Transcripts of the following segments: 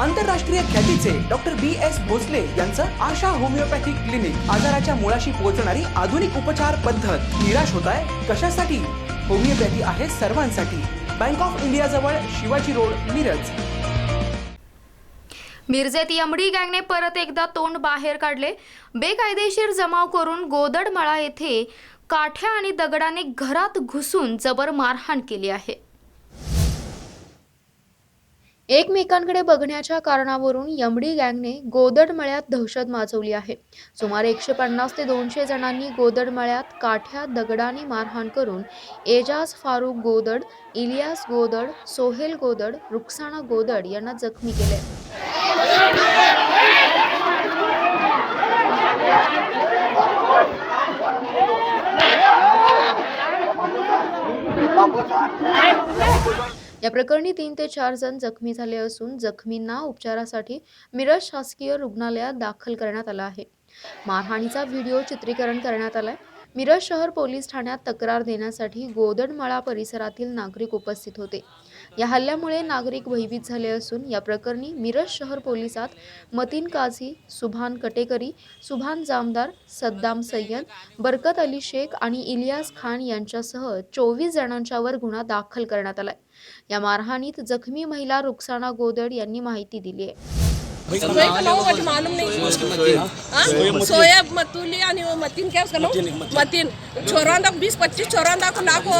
आंतरराष्ट्रीय ख्यातीचे doctor B S Bhosale यांचं आशा होमिओपॅथिक क्लिनिक आजाराच्या मुळाशी पोहोचणारी आधुनिक उपचार पद्धत. निराश होत आहे कशासाठी? होमिओपॅथी आहे सर्वांसाठी. बँक ऑफ इंडिया जवळ शिवाजी रोड मिरज. मिरजेत यमडी गँगने परत एकदा तोंड बाहेर काढले. बेकायदेशीर जमाव करून गोदडमळा येथे काठ्या आणि दगडाने घरात घुसून जबर मारहाण केली आहे. एकमेकांकडे बघण्याच्या कारणावरून यमडी गँगने गोदडमळ्यात दहशत माजवली आहे. सुमारे एकशे पन्नास ते दोनशे जणांनी गोदडमळ्यात काठ्या दगडाने मारहाण करून एजाज फारूक गोदड इलियास गोदड सोहेल गोदड रुक्साना गोदड यांना जखमी केले. या प्रकरणी तीन ते चार जण जखमी झाले असून जखमींना उपचारासाठी मिरज शासकीय रुग्णालयात दाखल करण्यात आलं आहे. मारहाणीचा व्हिडिओ चित्रीकरण करण्यात आलाय. मिरज शहर पोलीस ठाण्यात तक्रार देण्यासाठी गोदडमळा परिसरातील नागरिक उपस्थित होते. या हल्ल्यामुळे नागरिक भयभीत झाले असून या प्रकरणी मिरज शहर पोलिसात मतीन काझी सुभान कटेकरी सुभान जामदार सद्दाम सय्यद बरकत अली शेख आणि इलियास खान यांच्यासह चोवीस जणांच्यावर गुन्हा दाखल करण्यात आलाय. या मारहाणीत जखमी महिला रुक्साना गोदड यांनी माहिती दिली आहे. कोई का नाम मुझे मालूम नहीं। हाँ? सोएब मतुली आणि वो मतीन क्या उसका नाम? मतीन छोरांदा बीस पच्चीस छोरांदा को लाखो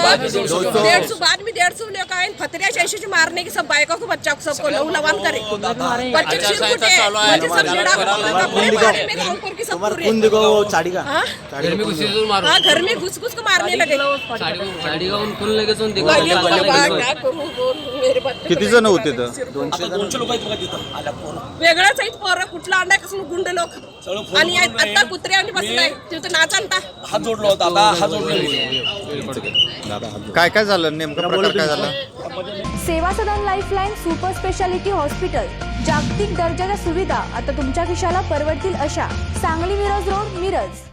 डेढ़ सौ बाद में डेढ़ सौ लेकर आए फतरिया ऐसे जो मारने की सब बाइकों को बच्चा को सबको लहू लवान करे। पच्चीस सिर फुटे मुझे सब को सब हाँ। घर में घुसे घुस को मारने लगे। बाबा, क्या करूं, वेगळंच आहेत पोरं कुठला अंडा कसं गुंड लोक. आणि आता कुत्रे आणि बसलाय तिथं नाचांता हात जोडला होता आता हात जोडला काय काय झालं? नेमकं प्रकार काय झाला? Seva Sadan lifeline super speciality hospital. जागतिक दर्जाच्या सुविधा आता तुमच्या खिशाला परवडतील अशा सांगली मिरज रोड मिरज.